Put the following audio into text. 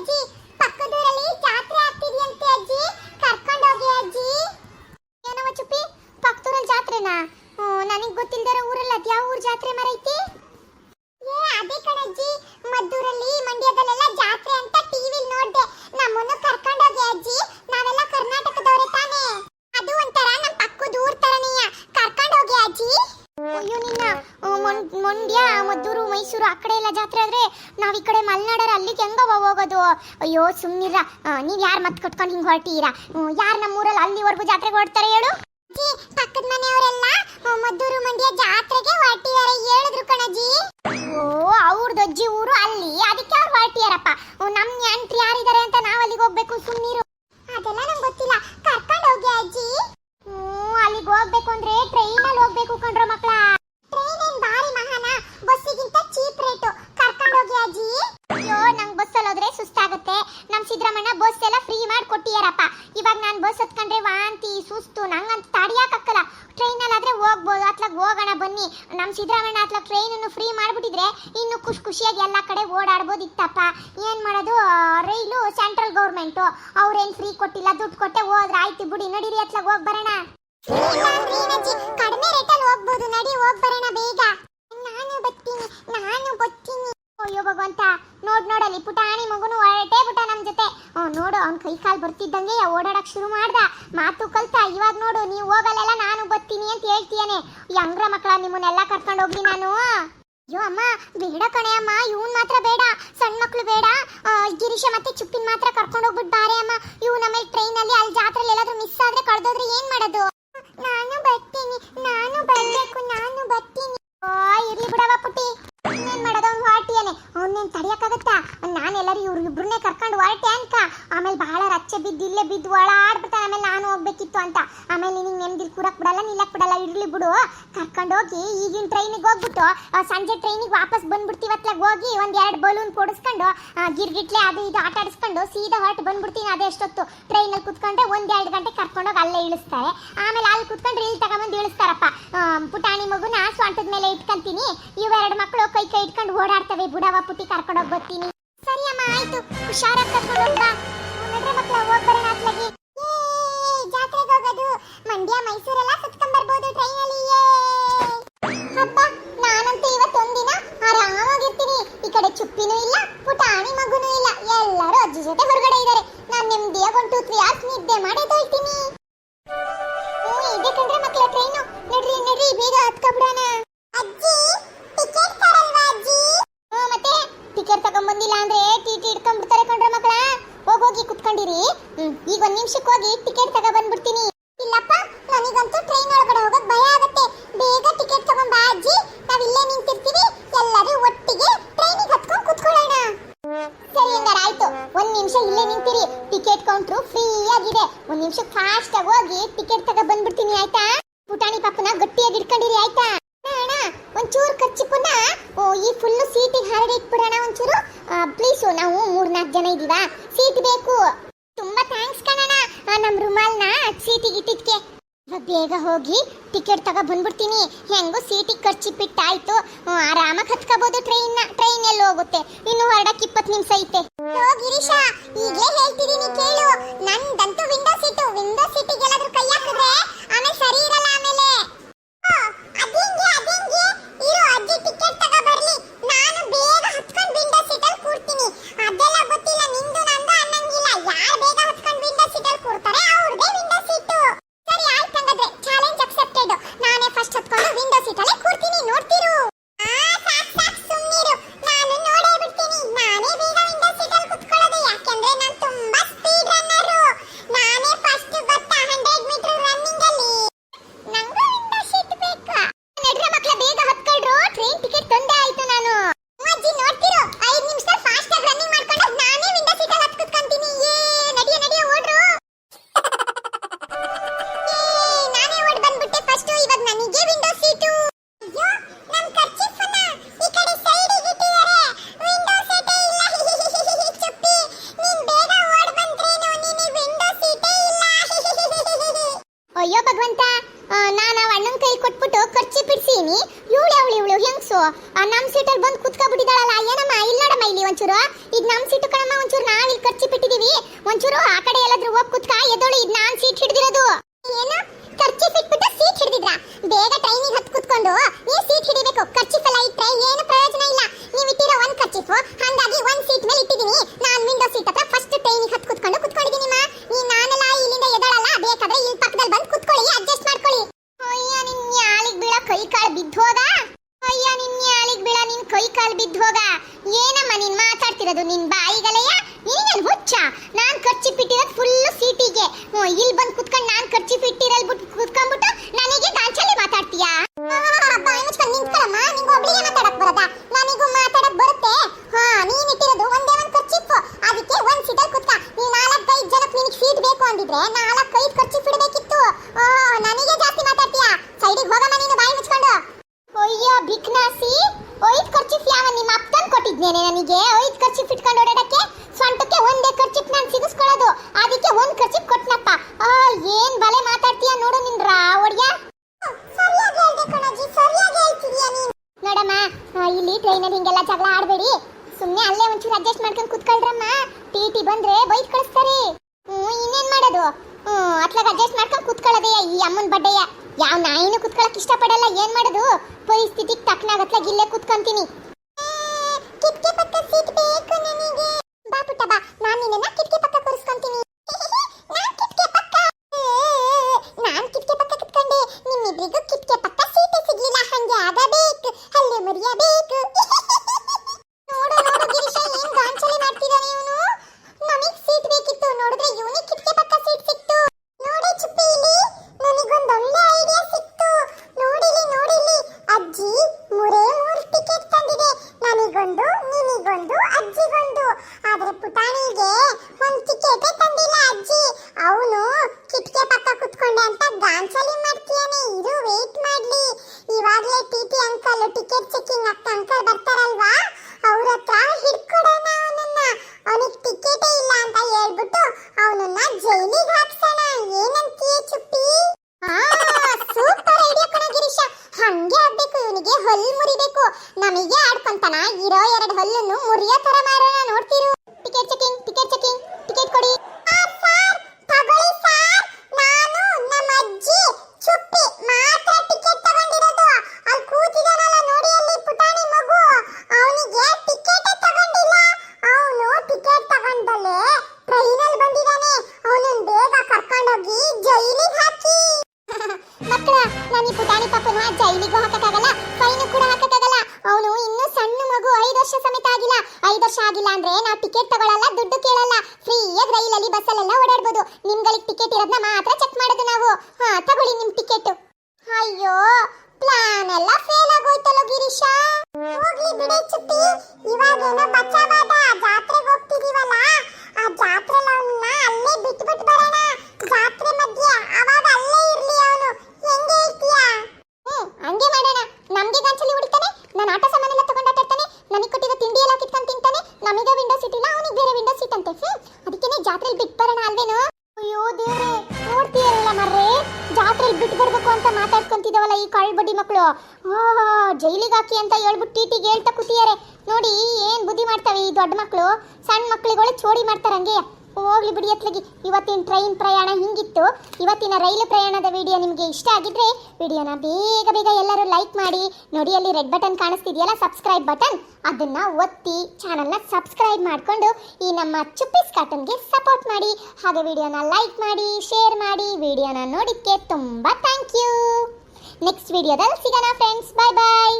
ಅಜ್ಜಿ ಪಕ್ಕದೂರಲ್ಲಿ ಜಾತ್ರೆ ಆಗ್ತಿದೆಯಂತೆ ಅಜ್ಜಿ ಕರ್ಕೊಂಡೋಗಿ ಅಜ್ಜಿ ಏನವ ಚುಪ್ಪಿ ಪಕ್ಕದೂರಲ್ಲಿ ಜಾತ್ರೆನಾ ನನಗೆ ಗೊತ್ತಿಲ್ದಿರೋ ಊರಲ್ಲಿ ಅದ್ಯಾವ ಊರ್ ಜಾತ್ರೆ ಮರೈತಿ ಏ ಅದೇ ಕಣಜ್ಜಿ ಮದ್ದೂರಲ್ಲಿ ಮಂಡ್ಯದಲ್ಲೆಲ್ಲ ಜಾತ್ರೆ ಅಂತ ಟಿವಿಲಿ ನೋಡ್ದೆ ನಮ್ಮನ್ನು ಕರ್ಕೊಂಡೋಗಿ ಅಜ್ಜಿ ನಾವೆಲ್ಲ ಕರ್ನಾಟಕದವರೇ ತಾನೇ ಅದು ಒಂಥರ ನಮ್ಮ ಪಕ್ಕದ ಊರ್ ತರನೆಯ ಕರ್ಕೊಂಡೋಗಿ ಅಜ್ಜಿ ಅಯ್ಯೋ ನಿನ್ನ ಆ, ಮೊನ್- ಮಂಡ್ಯ ಮದ್ದೂರು ಮೈಸೂರು ಆ ಕಡೆ ಎಲ್ಲ ಜಾತ್ರೆ ಆದ್ರೆ ನಾವ್ ಈ ಕಡೆ ಮಲೆನಾಡರ ಅಲ್ಲಿಗೆ ಹೆಂಗವ ಹೋಗೋದು ಅಯ್ಯೋ ಸುಮ್ನಿರ. ಆ, ನೀವ್ ಯಾರ್ ಮತ್ ಕಟ್ಕೊಂಡು ಹಿಂಗ್ ಹೊರಟೀರಾ? ಯಾರ್ ನಮ್ಮೂರಲ್ಲಿ ಅಲ್ಲಿವರೆಗೂ ಜಾತ್ರೆಗೆ ಹೊರಡ್ತಾರೆ ಹೇಳು? ಪಕ್ಕದ ಮನೆಯವರೆಲ್ಲ ಮದ್ದೂರು ಮಂಡ್ಯ ಜಾತ್ರೆಗೆ ಹೊರಟಿದ್ದಾರೆ ಹೇಳಿದ್ರು ಕಣಜಿ. ಓ ಅವ್ರದ್ದು ಅಜ್ಜಿ ಊರು ಅಲ್ಲಿ. ಅದಕ್ಕೆ ಅವ್ರು ಹೊರಟಿಯಾರಪ್ಪ ನಮ್ ನೆಂಟ್ರು ಯಾರಿದ್ದಾರೆ ಅಂತ ನಾವ್ ಅಲ್ಲಿಗೆ ಹೋಗ್ಬೇಕು ಸುಮ್ಮನಿರು ಅದೆಲ್ಲ ನಂಗೆ ಗೊತ್ತಿಲ್ಲ. ಕರ್ಕೊಂಡು ಹೋಗಿ ಅಜ್ಜಿ. ಹ್ಮ್ ಅಲ್ಲಿಗೆ ಹೋಗ್ಬೇಕು ಅಂದ್ರೆ ಟ್ರೈನಲ್ಲಿ ಹೋಗ್ಬೇಕು ಕಣ್ರೋ ಮಕ್ಳ. ಹೋದ್ರೆ ಸುಸ್ತಾಗುತ್ತೆ. ನಮ್ಮ ಸಿದ್ದರಾಮಣ್ಣ ಬಸ್ ಎಲ್ಲ ಫ್ರೀ ಮಾಡಿ ಕೊಟ್ಟಿಯಾರಪ್ಪ. ಇವಾಗ ನಾನು ಬಸ್ ಹತ್ಕೊಂಡ್ರೆ ವಾಂತಿ ಸುಸ್ತು, ನಂಗಂತ ಟ್ರೈನಲ್ಲಿ ಆದ್ರೆ ಹೋಗ್ಬೋದು, ಅತ್ಲಾಗ ಹೋಗೋಣ ಬನ್ನಿ. ನಮ್ಮ ಸಿದ್ದರಾಮಣ್ಣ ಅತ್ಲಾಗ ಟ್ರೈನನ್ನು ಫ್ರೀ ಮಾಡಿಬಿಟ್ಟಿದ್ರೆ ಇನ್ನು ಖುಷಿ ಖುಷಿಯಾಗಿ ಎಲ್ಲ ಕಡೆ ಓಡಾಡ್ಬೋದಿತ್ತಪ್ಪ ಏನು ಮಾಡೋದು ರೈಲು ಸೆಂಟ್ರಲ್ ಗೌರ್ಮೆಂಟು ಅವ್ರೇನು ಫ್ರೀ ಕೊಟ್ಟಿಲ್ಲ, ದುಡ್ಡು ಕೊಟ್ಟೆ ಹೋದ್ರೆ ಆಯ್ತು ಬಿಡಿ. ನಡೀರಿ ಅತ್ಲಾಗ ಹೋಗಿ ಬರೋಣ. ಕಡಿಮೆ ರೇಟಲ್ಲಿ ಹೋಗ್ಬೋದು. ನಡಿ, ಹೋಗಿ ಬರೋಣ ಬೇಗ. ನಾನು ಬತ್ತೀನಿ, ನಾನು ಬರ್ತೀನಿ ಅಯ್ಯೋ ಭಗವಂತ. ನೋಡ್ ನೋಡಲ್ಲಿ ಪುಟಾಣಿ ಮಗುನು ಹೊರಟೇ ಬಿಟ್ಟ ನಮ್ ಜೊತೆ. ನೋಡು, ಅವ್ನ ಕೈ ಕಾಲ್ ಬರ್ತಿದ್ದಂಗೆ ಓಡಾಡಕ್ ಶುರು ಮಾಡ್ದ. ಮಾತು ಕಲ್ತ, ಇವಾಗ ನೋಡು, ನೀವು ಹೋಗಲ್ಲೆಲ್ಲ ನಾನು ಬರ್ತೀನಿ ಅಂತ ಹೇಳ್ತೀಯನೆ. ಈ ಅಂಗ್ರ ಮಕ್ಕಳ ನಿಮ್ಮನ್ನೆಲ್ಲ ಕರ್ಕೊಂಡು ಹೋಗ್ಲಿ ನಾನು. ಅಯ್ಯೋ, ಅಮ್ಮ, ಬೇಡ ಕಣೆ ಅಮ್ಮ, ಇವನ್ ಮಾತ್ರ ಬೇಡ, ಸಣ್ಣ ಮಕ್ಳು ಬೇಡ. ಗಿರೀಶ ಮತ್ತೆ ಚುಪ್ಪಿನ ಮಾತ್ರ ಕರ್ಕೊಂಡು ಹೋಗ್ಬಿಟ್ಟು ಬಾರೆ ಅಮ್ಮ. ಇವ್ ನಮ್ಮ ಟ್ರೈನ್ ಅಲ್ಲಿ ಎಲ್ಲರೂ ಕರ್ಕೊಂಡು ಹೊರಟೆ ಅನ್ಕ ಆಮೇಲೆ ಬಹಳ ರಚ್ಚೆ ಬಿದ್ದು ಇಲ್ಲೇ ಬಿದ್ದು ಓಡಾಡ್ಬಿಟ್ಟ ಆಮೇಲೆ ನಾನು ಹೋಗ್ಬೇಕಿತ್ತು ಅಂತ. ಆಮೇಲೆ ನಿನಗೆ ನೆಮ್ಮದಿ ಕೂರಕ್ ಬಿಡಲ್ಲ, ನಿಲ್ಲಕ್ ಬಿಡಲ್ಲ, ಇರ್ಲಿ ಬಿಡು. ಕರ್ಕೊಂಡು ಹೋಗಿ ಈಗಿನ ಟ್ರೈನಿಗೆ ಹೋಗ್ಬಿಟ್ಟು ಸಂಜೆ ಟ್ರೈನಿಗೆ ವಾಪಸ್ ಬಂದ್ಬಿಡ್ತೀವಿ ಅತ್ಲಾಗ ಹೋಗಿ ಒಂದ್ ಎರಡು ಬಲೂನ್ ಕೊಡಿಸ್ಕೊಂಡು ಗಿರ್ಗಿಟ್ಲೆ ಅದು ಇದು ಆಟ ಆಡಿಸ್ಕೊಂಡು ಸೀದಾ ಹೊರಟು ಬಂದ್ಬಿಡ್ತೀನಿ ಅದೇ ಎಷ್ಟೊತ್ತು ಟ್ರೈನಲ್ಲಿ ಕುತ್ಕೊಂಡ್ರೆ ಒಂದ್ ಎರಡು ಗಂಟೆ ಕರ್ಕೊಂಡೋಗಿ ಅಲ್ಲೇ ಇಳಿಸ್ತಾರೆ. ಆಮೇಲೆ ಅಲ್ಲಿ ಕುತ್ಕೊಂಡು ಇಲ್ಲಿ ತಗೊಂಬಂದು ಇಳಿಸ್ತಾರಪ್ಪ. ಪುಟಾಣಿ ಮಗುನ ಸ್ವಂಟದ ಮೇಲೆ ಇಟ್ಕೊಂತೀನಿ. ಇವೆರಡು ಮಕ್ಕಳು ಕೈ ಕೈ ಇಟ್ಕೊಂಡು ಓಡಾಡ್ತವೆ ಬುಡವ ಪುಟ್ಟಿ ಕರ್ಕೊಂಡೋಗಿ ಬರ್ತೀನಿ. ಆಯ್ತು. ಹುಷಾರಾಗಿ ಕರ್ಕೊಂಡು ನಡ್ರೆ ಮಕ್ಕಳ ಹೋಗ್ ಬರೋಣ ಅತ್ಲಾಗಿ. ಜಾತ್ರೆಗೆ ಹೋಗೋದು. ಮಂಡ್ಯ ಮೈಸೂರೆಲ್ಲ ಪುರಾಣ ಇಟ್ಬಿಡೋಣ ಒಂಚೂರು ಪ್ಲೀಸು ನಾವು ಮೂರ್ನಾಲ್ಕು ಜನ ಇದೀವ? ಸೀಟ್ ಬೇಕು. ತುಂಬಾ ಥ್ಯಾಂಕ್ಸ್ ಕಣಣ್ಣ. ನಮ್ಮ ನಮ್ ರುಮಾಲ್ನ ಸೀಟಿಗೆ ಇಟ್ಟಿದ್ಕೆ. ಬೇಗ ಹೋಗಿ ಟಿಕೆಟ್ ತಗೋ ಬಂದ್ಬಿಡ್ತೀನಿ. ಹೆಂಗೋ ಸೀಟಿಗೆ ಖರ್ಚಿಪಿಟ್ಟಾಯ್ತು ಆರಾಮಾಗಿ ಹತ್ಕೋಬಹುದು ಟ್ರೈನ್ ಟ್ರೈನ್ ಎಲ್ಲ ಹೋಗುತ್ತೆ? ಇನ್ನು ಹೊರಡಕ್ಕೆ ಇಪ್ಪತ್ತು ನಿಮಿಷ ಐತೆ. ಹೋಗಿರೀಶಾ ಈಗಲೇ ಹೇಳ್ತಿದೀನಿ ಕೇಳು. ಕೇಳ್ತೀನಿ ಇವಳು ಅವಳು ಇವಳು? ಹೆಂಗ್ಸು? ನಮ್ಮ ಸೀಟಲ್ಲಿ ಬಂದು ಕುತ್ಕೊಬಿಟ್ಟಿದ್ದಾಳಲ್ಲ. ಏನಮ್ಮ? ಇಲ್ಲ ನೋಡಮ್ಮ ಇಲ್ಲಿ ಒಂಚೂರು. ಈಗ ನಮ್ಮ ಸೀಟು ಕಣಮ್ಮ, ಒಂಚೂರು ನಾವು ಇಲ್ಲಿ ಖರ್ಚು ಬಿಟ್ಟಿದ್ದೀವಿ ಒಂಚೂರು ಆ ಕಡೆ ಎಲ್ಲಾದ್ರೂ ಹೋಗಿ ಕುತ್ಕ. ಎದೋಳು ಇದು ನಾನು ಸೀಟ್ ಹಿಡಿದಿರೋದು. ಬಾಯಿಗಲಯ್ಯ ನೀನ್ ಹುಚ್ಚ? ನಾನ್ ಖರ್ಚಿ ಬಿಟ್ಟಿರೋದು ಫುಲ್ ಸೀಟಿಗೆ ಇಲ್ಲಿ ಬಂದು ಕುತ್ಕೊಂಡು ನಾನ್ ಖರ್ಚಿ ಬಿಟ್ಟಿರಲ್ ಬಿಟ್ಟು ಕುತ್ಕೊಂಡ್ಬಿಟ್ಟು ನನಗೆ ಗಾಂಚಲಿ ಮಾತಾಡ್ತೀಯಾ? ನೀನು ಅದಕ್ಕೆ ಒಂದ್ ಸೀಟಲ್ಲಿ ಕುತ್ಕ. ನೀ ನಾಲ್ಕೈದು ಜನಕ್ಕೆ ನಿನಗೆ ಸೀಟ್ ಬೇಕು ಅಂದಿದ್ರೆ ನಾಲ್ಕೈದು ಖರ್ಚಿ ಇಡಬೇಕಿತ್ತು ಆ ನನಗೆ ಜಾಸ್ತಿ ಮಾತಾಡ್ತೀಯಾ ಸೈಡಿಗೆ ಹೋಗಮ್ಮ ನೀನು ಬಾಯಿ ಮುಚ್ಕೊಂಡು ಅಯ್ಯ ಬಿಕ್ನಾಸಿ ಐದ್ ಖರ್ಚಿಫ್ ಯಾವ ನಿಮ್ಮ ಅಪ್ಪನ್ ಕೊಟ್ಟಿದ್ನೇನೆ ನನಗೆ ಐದ್ ಖರ್ಚಿಫ್ ಇಟ್ಕೊಂಡು ಓಡಾಡಕ್ಕೆ ಸ್ವಂಟಕ್ಕೆ ಒಂದೇ ಖರ್ಚಿಫ್ ನಾನು ಸಿಗಿಸ್ಕೊಳ್ಳೋದು ಅದಕ್ಕೆ ಒಂದ್ ಖರ್ಚಿಫ್ ಕೊಟ್ನಪ್ಪ ಆ ಏನ್ ಬಲೆ ಮಾತಾಡ್ತೀಯ ನೋಡು ನಿನ್ ರಾವಡ್ಯ ಸರಿಯಾಗಿ ಹೇಳ್ದೆ ಕಣಜ್ಜಿ ಸರಿಯಾಗಿ ಹೇಳ್ತಿದ್ಯಾ ನೀನು ನೋಡಮ್ಮ ಆ, ಇಲ್ಲಿ ಟ್ರೈನಲ್ಲಿ ಹಿಂಗೆಲ್ಲ ಜಗಳ ಆಡಬೇಡಿ ಸುಮ್ಮನೆ ಅಲ್ಲೇ ಒಂಚೂರು ಅಡ್ಜಸ್ಟ್ ಮಾಡ್ಕೊಂಡು ಕುತ್ಕೊಳ್ರಮ್ಮ ಟಿ ಟಿ ಬಂದ್ರೆ ಬೈಕ್ ಕಳಿಸ್ತಾರೆ ಹ್ಞೂ ಇನ್ನೇನ್ ಮಾಡೋದು ಹ್ಞೂ ಅತ್ಲಾಗ ಅಡ್ಜಸ್ಟ್ ಮಾಡ್ಕೊಂಡು ಕುತ್ಕೊಳ್ಳೋದೆಯ ಈ ಅಮ್ಮನ ಬಡ್ಡೆಯ. ಯಾವ ನಾಯಿನೂ ಕುತ್ಕೊಳ್ಳೋಕೆ ಇಷ್ಟಪಡಲ್ಲ. ಏನ್ ಮಾಡೋದು? ಪರಿಸ್ಥಿತಿಗೆ ತಕ್ಕನ ಅತ್ಲಾಗ ಇಲ್ಲೇ ಕುತ್ಕೊಂತೀನಿ. ಕಿಟಕಿ ಪಕ್ಕ ಸೀಟ್ ಬೇಕು ನನಗೆ. ಬಾ ಪುಟ್ಟ ಬಾ. ನಾನು ನಿನ್ನ ಕಿಟಕಿ ಅಂಕಲ್ ಬರ್ತಾರಲ್ವಾ? ಅವ್ರ ಹತ್ರ ಹಿಡ್ಕೊಡೋಣ ಅವನನ್ನ. ಅವನಿಗೆ ಟಿಕೆಟೇ ಇಲ್ಲ ಅಂತ ಹೇಳ್ಬಿಟ್ಟು ಅವನನ್ನ ಜೈಲಿಗೆ ಹಾಕ್ಸೋಣ. ಏನಂತೀಯ ಚುಪ್ಪಿ? ಸೂಪರ್ ಐಡಿಯಾ ಕಣ ಗಿರೀಶ. ಹಂಗೆ ಆಗ್ಬೇಕು, ಇವನಿಗೆ ಹೊಲ್ ಮುರಿಬೇಕು. ನಮಗೆ ಆಡ್ಕೊಂತಾನ. ಇರೋ ಎರಡು ಹೊಲ್ಲನ್ನು ಮುರಿಯೋ ತರ ಮಾಡೋಣ, ನೋಡ್ತಿರು? ಬಸ್ಸಲ್ಲೆಲ್ಲ ಓಡಾಡ್ಬೋದು ಮಾತಾಡ್ಕೊಂತಿದವಲ್ಲ ಈ ಕಾಳು ಬಡ್ಡಿ ಮಕ್ಕಳು ಜೈಲಿಗೆ ಹಾಕಿ ಅಂತ ಹೇಳ್ಬಿಟ್ಟು ಟೀಟಿಗೆ ಹೇಳ್ತಾ ಕೂತಿದ್ದಾರೆ. ನೋಡಿ, ಏನು ಬುದ್ಧಿ ಮಾಡ್ತಾವೆ ಈ ದೊಡ್ಡ ಮಕ್ಕಳು ಸಣ್ಣ ಮಕ್ಕಳುಗಳು ಚೋಡಿ ಮಾಡ್ತಾರೆ ಹಂಗೆ. ಹೋಗ್ಲಿ ಬಿಡಿ ಅತ್ಲಗಿ ಇವತ್ತಿನ ಟ್ರೈನ್ ಪ್ರಯಾಣ ಹಿಂಗಿತ್ತು. ಇವತ್ತಿನ ರೈಲು ಪ್ರಯಾಣದ ವಿಡಿಯೋ ನಿಮಗೆ ಇಷ್ಟ ಆಗಿದ್ರೆ ವಿಡಿಯೋನ ಬೇಗ ಬೇಗ ಎಲ್ಲರೂ ಲೈಕ್ ಮಾಡಿ. ನೋಡಿ, ಅಲ್ಲಿ ರೆಡ್ ಬಟನ್ ಕಾಣಿಸ್ತಿದೆಯಲ್ಲ, ಸಬ್ಸ್ಕ್ರೈಬ್ ಬಟನ್? ಅದನ್ನ ಒತ್ತಿ ಚಾನಲ್ನ ಸಬ್ಸ್ಕ್ರೈಬ್ ಮಾಡಿಕೊಂಡು ಈ ನಮ್ಮ ಚುಪ್ಪಿಸ್ ಕಾರ್ಟನ್ಗೆ ಸಪೋರ್ಟ್ ಮಾಡಿ. ಹಾಗೆ ವಿಡಿಯೋನ ಲೈಕ್ ಮಾಡಿ, ಶೇರ್ ಮಾಡಿ. ವಿಡಿಯೋನ ನೋಡಿದ್ದಕ್ಕೆ ತುಂಬ ಥ್ಯಾಂಕ್ ಯು. ನೆಕ್ಸ್ಟ್ ವಿಡಿಯೋದಲ್ಲಿ ಸಿಗೋಣ ಫ್ರೆಂಡ್ಸ್ ಬಾಯ್ ಬಾಯ್